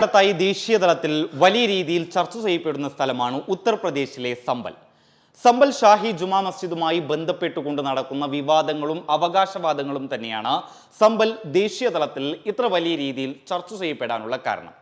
അടുത്തായി ദേശീയ തലത്തിൽ വലിയ രീതിയിൽ ചർച്ച ചെയ്യപ്പെടുന്ന സ്ഥലമാണ് ഉത്തർപ്രദേശിലെ സമ്പൽ. സമ്പൽ ഷാഹി ജുമാ മസ്ജിദുമായി ബന്ധപ്പെട്ടുകൊണ്ട് നടക്കുന്ന വിവാദങ്ങളും അവകാശവാദങ്ങളും തന്നെയാണ് സമ്പൽ ദേശീയ തലത്തിൽ ഇത്ര വലിയ രീതിയിൽ ചർച്ച ചെയ്യപ്പെടാനുള്ള കാരണം.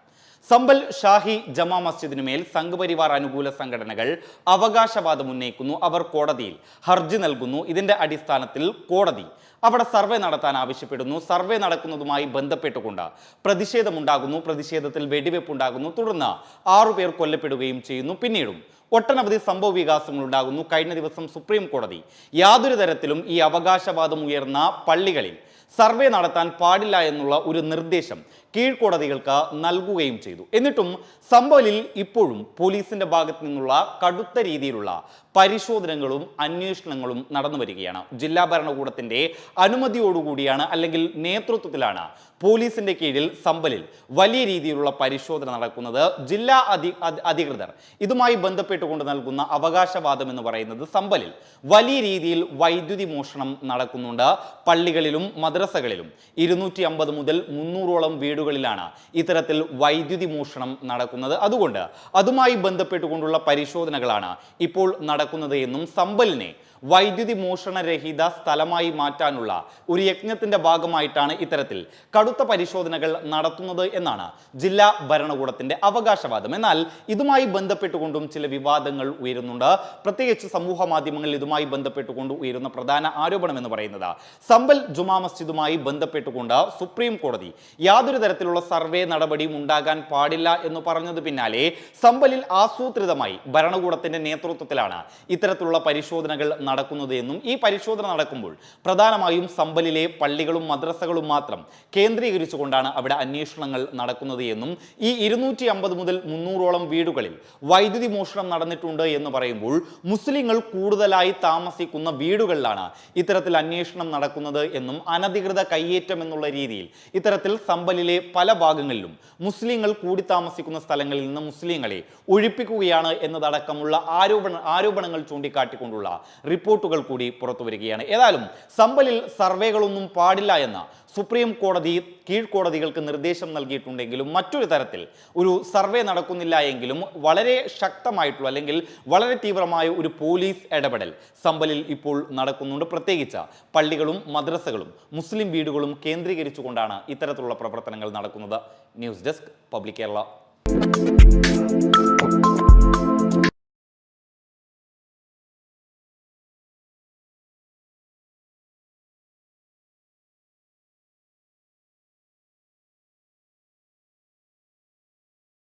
സമ്പൽ ഷാഹി ജമാ മസ്ജിദിനു മേൽ സംഘപരിവാർ അനുകൂല സംഘടനകൾ അവകാശവാദം ഉന്നയിക്കുന്നു. അവർ കോടതിയിൽ ഹർജി നൽകുന്നു. ഇതിന്റെ അടിസ്ഥാനത്തിൽ കോടതി അവിടെ സർവേ നടത്താൻ ആവശ്യപ്പെടുന്നു. സർവേ നടക്കുന്നതുമായി ബന്ധപ്പെട്ടുകൊണ്ട് പ്രതിഷേധമുണ്ടാകുന്നു. പ്രതിഷേധത്തിൽ വെടിവെപ്പുണ്ടാകുന്നു. തുടർന്ന് ആറുപേർ കൊല്ലപ്പെടുകയും ചെയ്യുന്നു. പിന്നീടും ഒട്ടനവധി സംഭവ വികാസങ്ങൾ ഉണ്ടാകുന്നു കഴിഞ്ഞ ദിവസം സുപ്രീം കോടതി യാതൊരു തരത്തിലും ഈ അവകാശവാദം ഉയർന്ന പള്ളികളിൽ സർവേ നടത്താൻ പാടില്ല എന്നുള്ള ഒരു നിർദ്ദേശം കീഴ്ക്കോടതികൾക്ക് നൽകുകയും ചെയ്തു. എന്നിട്ടും സംഭവലിൽ ഇപ്പോഴും പോലീസിന്റെ ഭാഗത്തു നിന്നുള്ള കടുത്ത രീതിയിലുള്ള പരിശോധനകളും അന്വേഷണങ്ങളും നടന്നു വരികയാണ്. ജില്ലാ ഭരണകൂടത്തിന്റെ അനുമതിയോടുകൂടിയാണ് അല്ലെങ്കിൽ നേതൃത്വത്തിലാണ് പോലീസിന്റെ കീഴിൽ സമ്പലിൽ വലിയ രീതിയിലുള്ള പരിശോധന നടക്കുന്നത്. ജില്ലാ അധി അധി- അധികൃതർ ഇതുമായി ബന്ധപ്പെട്ടുകൊണ്ട് നൽകുന്ന അവകാശവാദം എന്ന് പറയുന്നത് സമ്പലിൽ. വലിയ രീതിയിൽ വൈദ്യുതി മോഷണം നടക്കുന്നുണ്ട്. പള്ളികളിലും മദ്രസകളിലും. ഇരുന്നൂറ്റി അമ്പത് മുതൽ മുന്നൂറോളം വീടുകളിലാണ് ഇത്തരത്തിൽ വൈദ്യുതി മോഷണം നടക്കുന്നത്. അതുകൊണ്ട് അതുമായി ബന്ധപ്പെട്ടുകൊണ്ടുള്ള പരിശോധനകളാണ് ഇപ്പോൾ നടക്കുന്നത് എന്നും സമ്പലിനെ വൈദ്യുതി മോഷണരഹിത സ്ഥലമായി മാറ്റാനുള്ള ഒരു യജ്ഞത്തിന്റെ ഭാഗമായിട്ടാണ് ഇത്തരത്തിൽ കടുത്ത പരിശോധനകൾ നടത്തുന്നത് എന്നാണ് ജില്ലാ ഭരണകൂടത്തിന്റെ അവകാശവാദം. എന്നാൽ ഇതുമായി ബന്ധപ്പെട്ടുകൊണ്ടും ചില വിവാദങ്ങൾ ഉയരുന്നുണ്ട്. പ്രത്യേകിച്ച് സമൂഹ മാധ്യമങ്ങളിൽ ഇതുമായി ബന്ധപ്പെട്ടുകൊണ്ട് ഉയരുന്ന പ്രധാന ആരോപണം എന്ന് പറയുന്നത് സമ്പൽ ജുമാ മസ്ജിദുമായി ബന്ധപ്പെട്ടുകൊണ്ട് സുപ്രീം കോടതി യാതൊരു തരത്തിലുള്ള സർവേ നടപടിയും ഉണ്ടാകാൻ പാടില്ല എന്ന് പറഞ്ഞത് പിന്നാലെ സമ്പലിൽ ആസൂത്രിതമായി ഭരണകൂടത്തിന്റെ നേതൃത്വത്തിലാണ് ഇത്തരത്തിലുള്ള പരിശോധനകൾ നടക്കുന്നത് എന്നും ഈ പരിശോധന നടക്കുമ്പോൾ പ്രധാനമായും സമ്പലിലെ പള്ളികളും മദ്രസകളും മാത്രം കേന്ദ്രീകരിച്ചുകൊണ്ടാണ് അവിടെ അന്വേഷണങ്ങൾ നടക്കുന്നത് എന്നും ഈ ഇരുന്നൂറ്റി അമ്പത് മുതൽ മുന്നൂറോളം വീടുകളിൽ വൈദ്യുതി മോഷണം നടന്നിട്ടുണ്ട് എന്ന് പറയുമ്പോൾ മുസ്ലിങ്ങൾ കൂടുതലായി താമസിക്കുന്ന വീടുകളിലാണ് ഇത്തരത്തിൽ അന്വേഷണം നടക്കുന്നത് എന്നും അനധികൃത കയ്യേറ്റം എന്നുള്ള രീതിയിൽ ഇത്തരത്തിൽ സമ്പലിലെ പല ഭാഗങ്ങളിലും മുസ്ലിങ്ങൾ കൂടി താമസിക്കുന്ന സ്ഥലങ്ങളിൽ നിന്ന് മുസ്ലിങ്ങളെ ഒഴിപ്പിക്കുകയാണ് എന്നതടക്കമുള്ള ആരോപണ ആരോപണങ്ങൾ ചൂണ്ടിക്കാട്ടിക്കൊണ്ടുള്ള റിപ്പോർട്ടുകൾ കൂടി പുറത്തു വരികയാണ് ഏതായാലും സമ്പലിൽ സർവേകളൊന്നും പാടില്ല എന്ന സുപ്രീം കോടതി കീഴ്ക്കോടതികൾക്ക് നിർദ്ദേശം നൽകിയിട്ടുണ്ടെങ്കിലും മറ്റൊരു തരത്തിൽ ഒരു സർവേ നടക്കുന്നില്ല എങ്കിലും വളരെ ശക്തമായിട്ടുള്ള അല്ലെങ്കിൽ വളരെ തീവ്രമായ ഒരു പോലീസ് ഇടപെടൽ സമ്പലിൽ ഇപ്പോൾ നടക്കുന്നുണ്ട്. പ്രത്യേകിച്ച് പള്ളികളും മദ്രസകളും മുസ്ലിം വീടുകളും കേന്ദ്രീകരിച്ചുകൊണ്ടാണ് ഇത്തരത്തിലുള്ള പ്രവർത്തനങ്ങൾ നടക്കുന്നത്. News desk public Kerala.